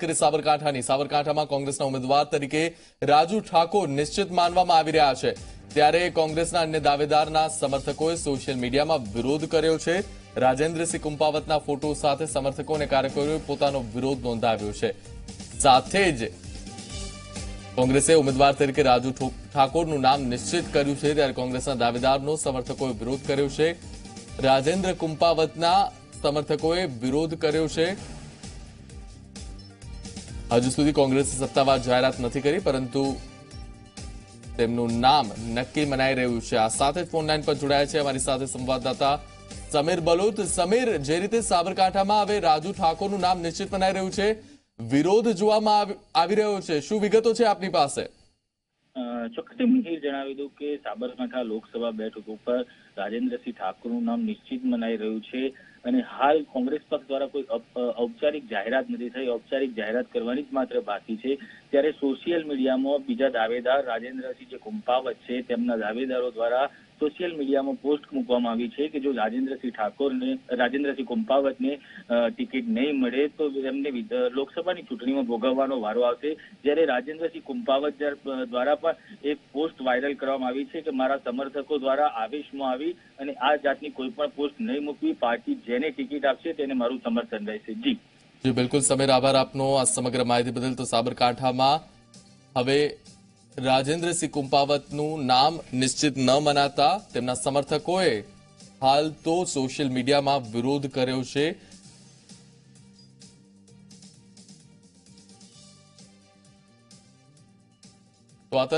કરી સાબરકાંઠાની. સાબરકાંઠામાં કોંગ્રેસના ઉમેદવાર તરીકે રાજુ ઠાકોર નિશ્ચિત માનવામાં આવી રહ્યા છે. ત્યારે કોંગ્રેસના અન્ય દાવેદારના સમર્થકોએ સોશિયલ મીડિયામાં વિરોધ કર્યો છે. રાજેન્દ્રસિંહ કુંપાવતના ફોટો સાથે સમર્થકો અને કાર્યકરોએ પોતાનો વિરોધ નોંધાવ્યો છે. સાથે જ કોંગ્રેસે ઉમેદવાર તરીકે રાજુ ઠાકોરનું નામ નિશ્ચિત કર્યું છે. ત્યારે કોંગ્રેસના દાવેદારનો સમર્થકોએ વિરોધ કર્યો છે. રાજેન્દ્ર કુંપાવતના સમર્થકોએ વિરોધ કર્યો છે. હજુ સુધી કોંગ્રેસે સત્તાવાર જાહેરાત નથી કરી, પરંતુ તેમનું નામ નક્કી મનાઈ રહ્યું છે. આ સાથે જ ફોનલાઈન પર જોડાયા છે અમારી સાથે સંવાદદાતા સમીર બલોત. સમીર, જે રીતે સાબરકાંઠામાં હવે રાજુ ઠાકોરનું નામ નિશ્ચિત મનાઈ રહ્યું છે, વિરોધ જોવામાં આવી- રહ્યો છે. શું વિગતો છે આપની પાસે? ચોક્કસથી મિહિર જણાવી દઉં કે સાબરકાંઠા લોકસભા બેઠક ઉપર રાજેન્દ્રસિંહ ઠાકોરનું નામ નિશ્ચિત મનાઈ રહ્યું છે અને હાલ કોંગ્રેસ પક્ષ દ્વારા કોઈ ઔપચારિક જાહેરાત નથી થઈ, ઔપચારિક જાહેરાત કરવાની જ માત્ર બાકી છે. ત્યારે સોશિયલ મીડિયામાં બીજા દાવેદાર રાજેન્દ્રસિંહ જે કુંપાવત છે, તેમના દાવેદારો દ્વારા સોશિયલ મીડિયામાં પોસ્ટ મૂકવામાં આવી છે કે જો રાજેન્દ્રસિંહ ઠાકોરને, રાજેન્દ્રસિંહ કુંપાવતને ટિકિટ નહીં મળે, તો એમને લોકસભાની ચૂંટણીમાં ભોગવવાનો વારો આવશે. જ્યારે રાજેન્દ્રસિંહ કુંપાવત દ્વારા પણ એક પોસ્ટ વાયરલ કરવામાં આવી છે કે મારા સમર્થકો દ્વારા આવેશમાં આવી અને આ જાતની કોઈ પણ પોસ્ટ નહીં મૂકવી. પાર્ટી જેને ટિકિટ આપશે તેને મારું સમર્થન રહેશે. જી. જી, બિલકુલ સમીર, આભાર આપનો. આ સમગ્ર માહિતી બદલ તો સાબરકાંઠામાં હવે રાજેન્દ્રસિંહ કુંપાવતનું નામ નિશ્ચિત ન મનાતા તેમના સમર્થકોએ હાલ તો સોશિયલ મીડિયામાં વિરોધ કર્યો છે. તો આ